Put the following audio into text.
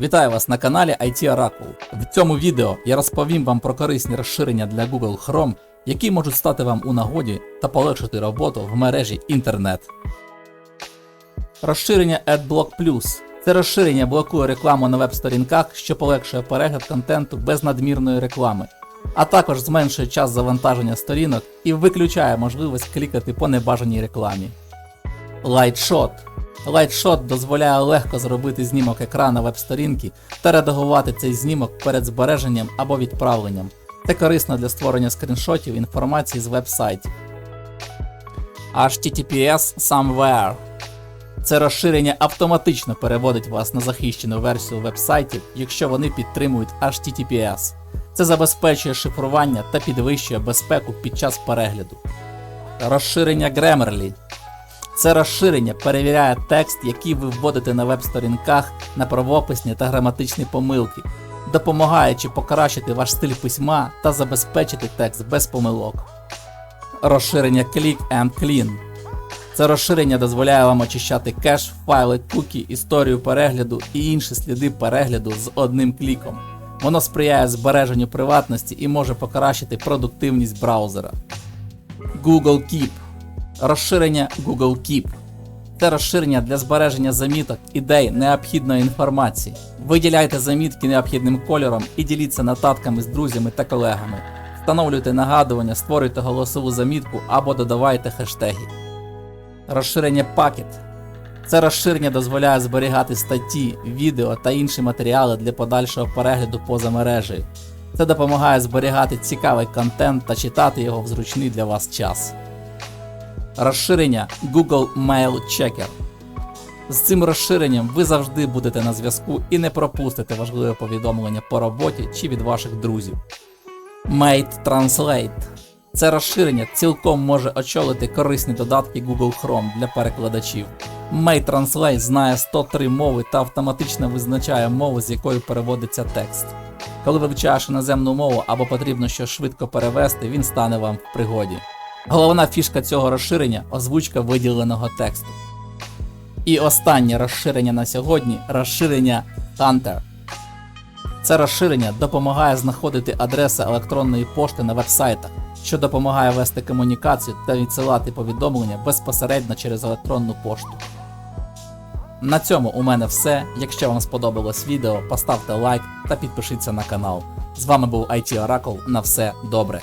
Вітаю вас на каналі IT Oracle. В цьому відео я розповім вам про корисні розширення для Google Chrome, які можуть стати вам у нагоді та полегшити роботу в мережі інтернет. Розширення AdBlock Plus. Це розширення блокує рекламу на веб-сторінках, що полегшує перегляд контенту без надмірної реклами, а також зменшує час завантаження сторінок і виключає можливість клікати по небажаній рекламі. Lightshot. Lightshot дозволяє легко зробити знімок екрана веб-сторінки та редагувати цей знімок перед збереженням або відправленням. Це корисно для створення скріншотів інформації з веб-сайтів. HTTPS Somewhere. Це розширення автоматично переводить вас на захищену версію веб-сайтів, якщо вони підтримують HTTPS. Це забезпечує шифрування та підвищує безпеку під час перегляду. Розширення Grammarly. Це розширення перевіряє текст, який ви вводите на веб-сторінках на правописні та граматичні помилки, допомагаючи покращити ваш стиль письма та забезпечити текст без помилок. Розширення Click and Clean. Це розширення дозволяє вам очищати кеш, файли, кукі, історію перегляду і інші сліди перегляду з одним кліком. Воно сприяє збереженню приватності і може покращити продуктивність браузера. Google Keep Розширення Google Keep. Це розширення для збереження заміток, ідей, необхідної інформації. Виділяйте замітки необхідним кольором і діліться нотатками з друзями та колегами. Встановлюйте нагадування, створюйте голосову замітку або додавайте хештеги. Розширення Packet. Це розширення дозволяє зберігати статті, відео та інші матеріали для подальшого перегляду поза мережею. Це допомагає зберігати цікавий контент та читати його в зручний для вас час. Розширення Google Mail Checker. З цим розширенням ви завжди будете на зв'язку і не пропустите важливе повідомлення по роботі чи від ваших друзів. Mate Translate. Це розширення цілком може очолити корисні додатки Google Chrome для перекладачів. Mate Translate знає 103 мови та автоматично визначає мову, з якою переводиться текст. Коли вивчаєш іноземну мову або потрібно щось швидко перевести, він стане вам в пригоді. Головна фішка цього розширення озвучка виділеного тексту. І останнє розширення на сьогодні розширення Hunter. Це розширення допомагає знаходити адреси електронної пошти на вебсайтах, що допомагає вести комунікацію та відсилати повідомлення безпосередньо через електронну пошту. На цьому у мене все. Якщо вам сподобалось відео, поставте лайк та підпишіться на канал. З вами був IT Oracle. На все добре.